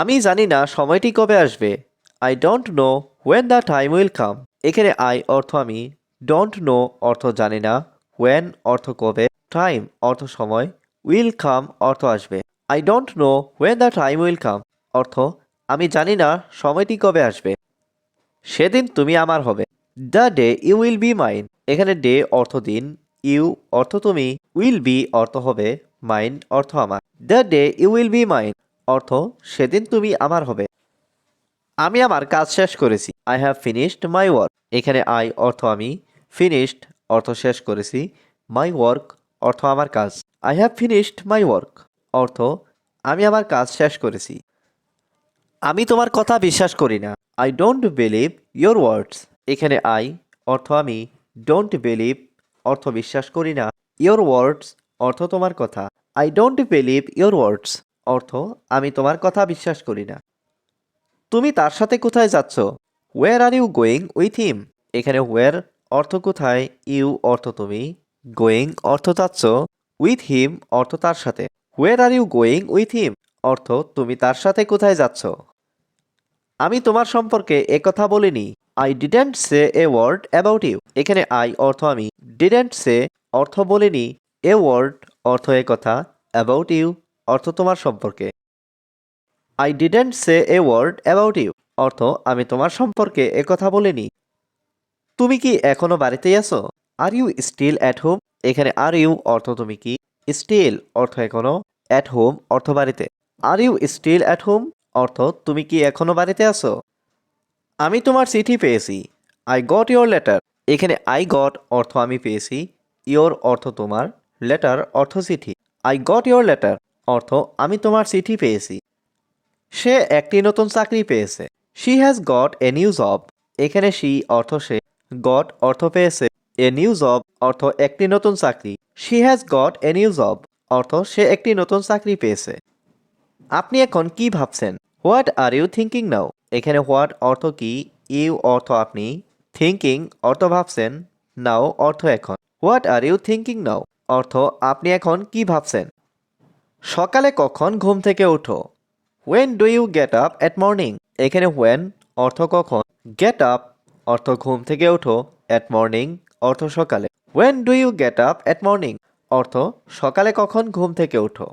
আমি জানি না সময়টি কবে আসবে। I don't know when the time will come এখানে আই অর্থ আমি। ডোন্ট নো অর্থ জানি না। ওয়েন অর্থ কবে। টাইম অর্থ সময়। উইল কাম অর্থ আসবে। I don't know when the time will come অর্থ, আমি জানি না সময়টি কবে আসবে। সেদিন তুমি আমার হবে। The day you will be mine এখানে ডে অর্থ দিন। ইউ অর্থ তুমি। উইল বি অর্থ হবে। মাইন অর্থ আমার। The day you will be mine অর্থ, সেদিন তুমি আমার হবে। আমি আমার কাজ শেষ করেছি। I have finished my work এখানে আই অর্থ আমি। ফিনিশড অর্থ শেষ করেছি। মাই ওয়ার্ক অর্থ আমার কাজ। I have finished my work অর্থ, আমি আমার কাজ শেষ করেছি। আমি তোমার কথা বিশ্বাস করি না। I don't believe your words এখানে আই অর্থ আমি। ডোন্ট বিলিভ অর্থ বিশ্বাস করি না। ইয়োর ওয়ার্ডস অর্থ তোমার কথা। I don't believe your words অর্থ, আমি তোমার কথা বিশ্বাস করি না। তুমি তার সাথে কোথায় যাচ্ছ? Where are you going with him এখানে ওয়ের অর্থ কোথায়? ইউ অর্থ তুমি। গোয়িং অর্থ যাচ্ছ। উইথ হিম অর্থ তার সাথে। Where are you going with him অর্থ, তুমি তার সাথে কোথায় যাচ্ছ? আমি তোমার সম্পর্কে একথা বলিনি। I didn't say a word about you এখানে আই অর্থ আমি। ডিডেন্ট সে অর্থ বলিনি। এ ওয়ার্ড অর্থ এ কথা অ্যাবাউট ইউ অর্থ তোমার সম্পর্কে। I didn't say a word about you অর্থ আমি তোমার সম্পর্কে একথা বলিনি। তুমি কি এখনও বাড়িতেই আছো? Are you still at home এখানে আর ইউ অর্থ তুমি কি? স্টিল অর্থ এখনও অ্যাট হোম অর্থ বাড়িতে। Are you still at home অর্থ তুমি কি এখনও বাড়িতে আছো? আমি তোমার চিঠি পেয়েছি। আই গট ইয়োর লেটার এখানে আই গট অর্থ আমি পেয়েছি। ইয়োর অর্থ তোমার। লেটার অর্থ চিঠি। আই গট ইয়োর লেটার অর্থ, আমি তোমার চিঠি পেয়েছি। সে একটি নতুন চাকরি পেয়েছে। She has got a new job এখানে শি অর্থ সে গট অর্থ পেয়েছে। এ নিউ জব অর্থ, একটি নতুন চাকরি। She has got a new job অর্থ, সে একটি নতুন চাকরি পেয়েছে। আপনি এখন কি ভাবছেন? What are you thinking now এখানে হোয়াট অর্থ কি? ইউ অর্থ আপনি। থিঙ্কিং অর্থ ভাবছেন। নাও অর্থ এখন। What are you thinking now অর্থ, আপনি এখন কি ভাবছেন? সকালে কখন ঘুম থেকে ওঠো when do you get up at morning এখানে ওয়েন অর্থ কখন? গেট আপ অর্থ ঘুম থেকে ওঠো অ্যাট মর্নিং অর্থ সকালে। When do you get up at morning অর্থ সকালে কখন ঘুম থেকে ওঠো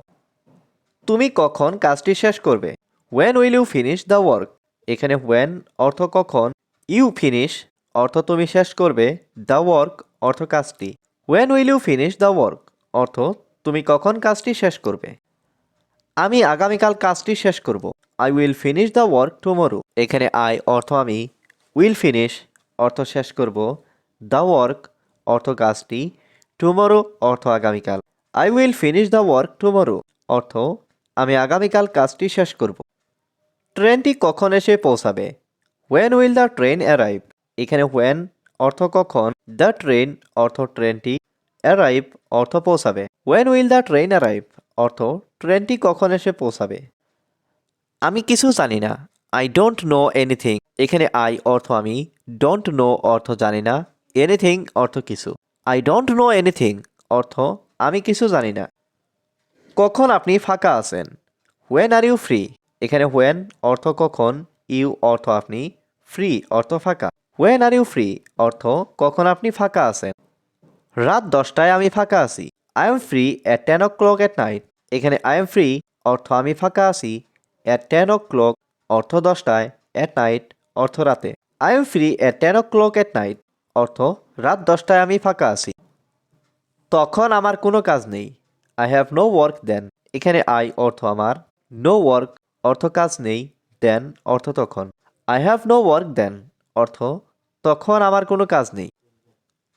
তুমি কখন কাজটি শেষ করবে? When will you finish the work এখানে ওয়েন অর্থ কখন? ইউ ফিনিশ অর্থ তুমি শেষ করবে। দ্য ওয়ার্ক অর্থ কাজটি। When will you finish the work অর্থ তুমি কখন কাজটি শেষ করবে? আমি আগামীকাল কাজটি শেষ করব। I will finish the work tomorrow এখানে আই অর্থ আমি উইল ফিনিশ অর্থ শেষ করব। দ্য ওয়ার্ক অর্থ কাজটি টুমোরো অর্থ আগামীকাল। I will finish the work tomorrow অর্থ আমি আগামীকাল কাজটি শেষ করব। ট্রেনটি কখন এসে পৌঁছাবে? When will the train arrive এখানে ওয়েন অর্থ কখন? দ্য ট্রেন অর্থ ট্রেনটি অ্যারাইভ অর্থ পৌঁছাবে। When will the train arrive অর্থ ট্রেনটি কখন এসে পৌঁছাবে? আমি কিছু জানি না। আই ডোন্ট নো এনিথিং এখানে আই অর্থ আমি। ডোন্ট নো অর্থ জানি না। এনিথিং অর্থ কিছু। আই ডোন্ট নো এনিথিং অর্থ, আমি কিছু জানি না। কখন আপনি ফাঁকা আছেন? হোয়েন আর ইউ ফ্রি এখানে হোয়েন অর্থ কখন। ইউ অর্থ আপনি। ফ্রি অর্থ ফাঁকা। হোয়েন আর ইউ ফ্রি অর্থ, কখন আপনি ফাঁকা আছেন? রাত দশটায় আমি ফাঁকা আছি। I am free at ten o'clock at night এখানে আই এম ফ্রি অর্থ আমি ফাঁকা আছি। অ্যাট টেন ও ক্লক অর্থ দশটায় অ্যাট নাইট অর্থ রাতে। I am free at ten o'clock at night অর্থ রাত দশটায় আমি ফাঁকা আছি। তখন আমার কোনো কাজ নেই। I have no work then এখানে আই অর্থ আমার। নো ওয়ার্ক অর্থ কাজ নেই। দেন অর্থ তখন। I have no work then অর্থ তখন আমার কোনো কাজ নেই।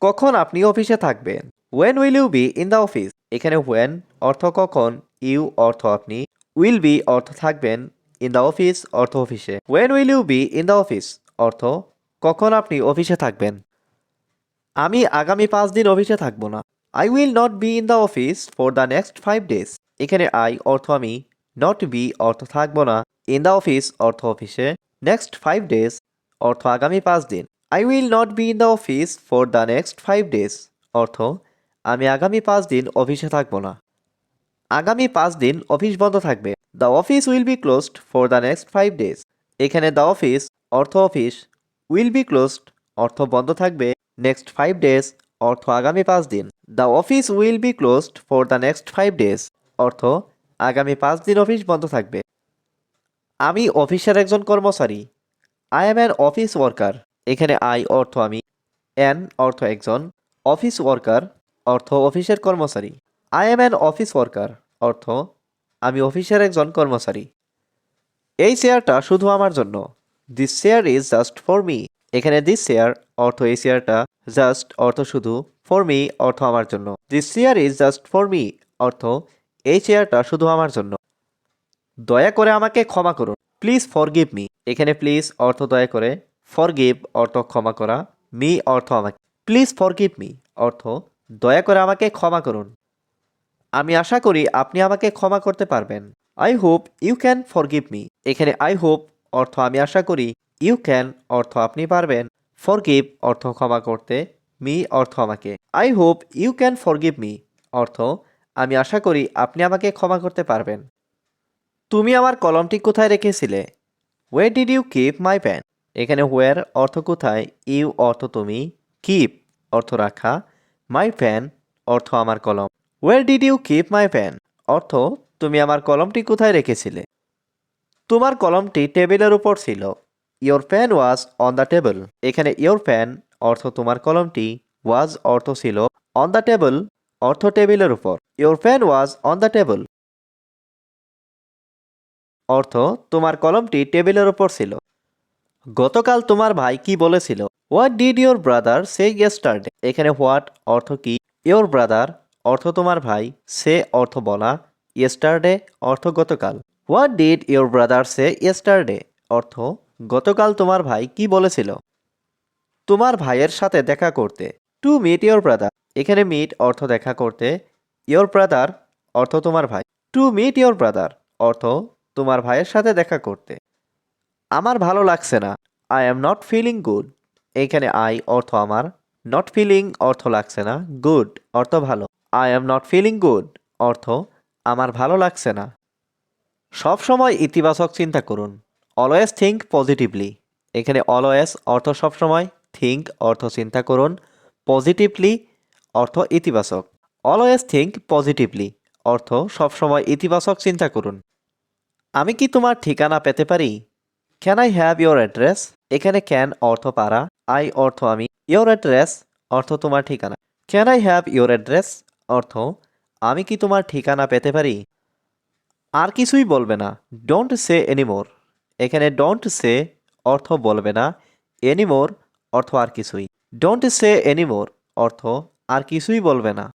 কখন আপনি অফিসে থাকবেন? When will you be in the office এখানে ওয়েন অর্থ কখন ইউ অর্থ আপনি উইল বি অর্থ থাকবেন ইন দ্য অফিস অর্থ অফিসে। When will you be in the office অর্থ কখন আপনি অফিসে থাকবেন? আমি আগামী পাঁচ দিন অফিসে থাকব না। I will not be in the office for the next five days এখানে আই অর্থ আমি নট বি অর্থ থাকব না। ইন দ্য অফিস অর্থ অফিসে। নেক্সট ফাইভ ডেজ অর্থ আগামী পাঁচ দিন। I will not be in the office for the next five days অর্থ, আমি আগামী পাঁচ দিন অফিসে থাকব না। আগামী পাঁচ দিন অফিস বন্ধ থাকবে। The office will be closed for the next five days এখানে দ্য অফিস অর্থ অফিস উইল বি ক্লোজড অর্থ বন্ধ থাকবে নেক্সট ফাইভ ডেজ অর্থ আগামী পাঁচ দিন। The office will be closed for the next five days অর্থ আগামী পাঁচ দিন অফিস বন্ধ থাকবে। আমি অফিসের একজন কর্মচারী। I am an office worker এখানে আই অর্থ আমি অ্যান অর্থ একজন, অফিস ওয়ার্কার অর্থ অফিসের কর্মচারী। I am an office worker অর্থ আমি অফিসের একজন কর্মচারী। এই চেয়ারটা শুধু আমার জন্য। This chair is just for me এখানে দিস চেয়ার অর্থ এই চেয়ারটা জাস্ট অর্থ শুধু ফর মি অর্থ আমার জন্য। This chair is just for me অর্থ এই চেয়ারটা শুধু আমার জন্য। দয়া করে আমাকে ক্ষমা করুন। প্লিজ ফর গিভ মি এখানে প্লিজ অর্থ দয়া করে ফরগিভ অর্থ ক্ষমা করা মি অর্থ আমাকে। প্লিজ ফরগিভ মি অর্থ, দয়া করে আমাকে ক্ষমা করুন। আমি আশা করি আপনি আমাকে ক্ষমা করতে পারবেন। I hope you can forgive me এখানে আই হোপ অর্থ আমি আশা করি ইউ ক্যান অর্থ আপনি পারবেন। ফরগিভ অর্থ ক্ষমা করতে মি অর্থ আমাকে। I hope you can forgive me অর্থ, আমি আশা করি আপনি আমাকে ক্ষমা করতে পারবেন। তুমি আমার কলমটি কোথায় রেখেছিলে? Where did you keep my pen এখানে ওয়ের অর্থ কোথায় ইউ অর্থ তুমি কিপ অর্থ রাখা মাই প্যান অর্থ আমার কলম। Where did you keep my pen অর্থ, তুমি আমার কলমটি কোথায় রেখেছিলে? তোমার কলমটি টেবিলের উপর ছিল। Your pen was on the table এখানে ইয়োর প্যান অর্থ তোমার কলমটি ওয়াজ অর্থ ছিল অন দ্য টেবল অর্থ টেবিলের উপর। Your pen was on the table অর্থ, তোমার কলমটি টেবিলের উপর ছিল। গতকাল তোমার ভাই কি বলেছিল? What did your brother say yesterday এখানে হোয়াট অর্থ কি? ইয়োর ব্রাদার অর্থ তোমার ভাই, সে অর্থ বলা ইয়েস্টারডে অর্থ গতকাল। What did your brother say yesterday অর্থ, গতকাল তোমার ভাই কি বলেছিল? তোমার ভাইয়ের সাথে দেখা করতে। টু মিট ইয়োর ব্রাদার এখানে মিট অর্থ দেখা করতে ইয়োর ব্রাদার অর্থ তোমার ভাই। টু মিট ইয়োর ব্রাদার অর্থ তোমার ভাইয়ের সাথে দেখা করতে। আমার ভালো লাগছে না। I am not feeling good এখানে আই অর্থ আমার। নট ফিলিং অর্থ লাগছে না। গুড অর্থ ভালো। I am not feeling good অর্থ আমার ভালো লাগছে না। সব সময় ইতিবাচক চিন্তা করুন। অলওয়েজ থিঙ্ক পজিটিভলি এখানে অলওয়েজ অর্থ সবসময় থিঙ্ক অর্থ চিন্তা করুন। পজিটিভলি অর্থ ইতিবাচক। অলওয়েজ থিঙ্ক পজিটিভলি অর্থ সবসময় ইতিবাচক চিন্তা করুন। আমি কি তোমার ঠিকানা পেতে পারি? Can I have your address এখানে ক্যান অর্থ পারা। আই অর্থ আমি। ইয়োর অ্যাড্রেস অর্থ তোমার ঠিকানা। Can I have your address অর্থ, আমি কি তোমার ঠিকানা পেতে পারি? আর কিছুই বলবে না। ডোন্ট সে এনিমোর এখানে ডোন্ট সে অর্থ বলবে না। এনিমোর অর্থ আর কিছুই। ডোন্ট সে এনিমোর অর্থ, আর কিছুই বলবে না।